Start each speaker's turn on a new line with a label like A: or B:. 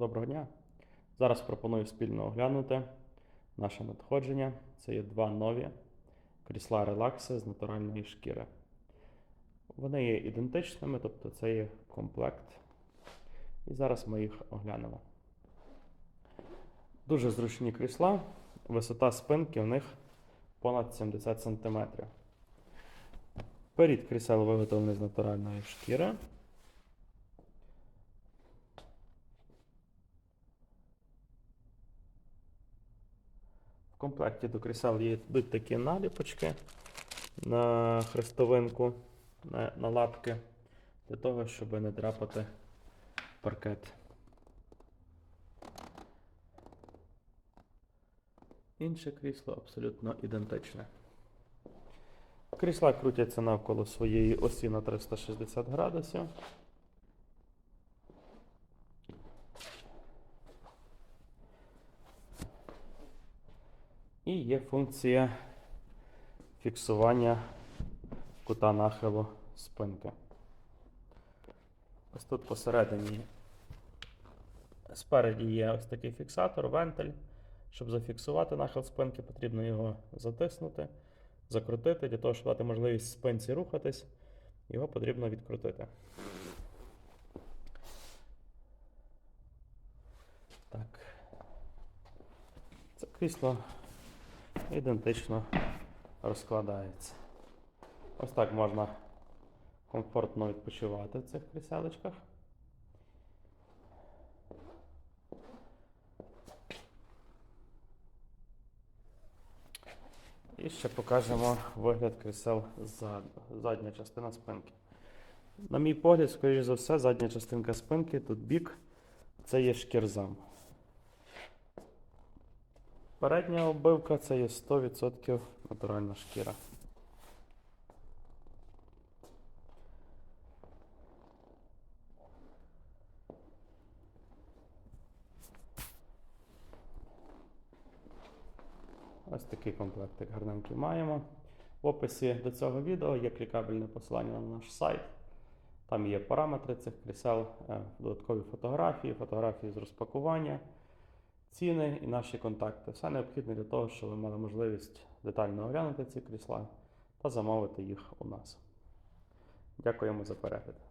A: Доброго дня. Зараз пропоную спільно оглянути наше надходження. Це є два нові крісла релакси з натуральної шкіри. Вони є ідентичними, тобто це є комплект. І зараз ми їх оглянемо. Дуже зручні крісла. Висота спинки в них понад 70 см. Перед крісел виготовлений з натуральної шкіри. Комплекті до крісел є такі наліпочки на хрестовинку, на, на лапки, для того, щоб не драпати паркет. Інше крісло абсолютно ідентичне. Крісла крутяться навколо своєї осі на 360 градусів. І є функція фіксування кута нахилу спинки. Ось тут посередині спереді є ось такий фіксатор, вентиль. Щоб зафіксувати нахил спинки, потрібно його затиснути, закрутити. Для того, щоб дати можливість спинці рухатись, його потрібно відкрутити. Так. Це крісло ідентично розкладається. Ось так можна комфортно відпочивати в цих кріселечках. І ще покажемо вигляд крісел задня частина спинки. На мій погляд, скоріш за все, задня частинка спинки, тут бік, це є шкірзам. Передня оббивка це є 100% натуральна шкіра. Ось такий комплектик гарненький маємо. В описі до цього відео є клікабельне посилання на наш сайт. Там є параметри цих крісел, е, додаткові фотографії, фотографії з розпакування, ціни і наші контакти. Все необхідне для того, щоб ви мали можливість детально оглянути ці крісла та замовити їх у нас. Дякуємо за перегляд.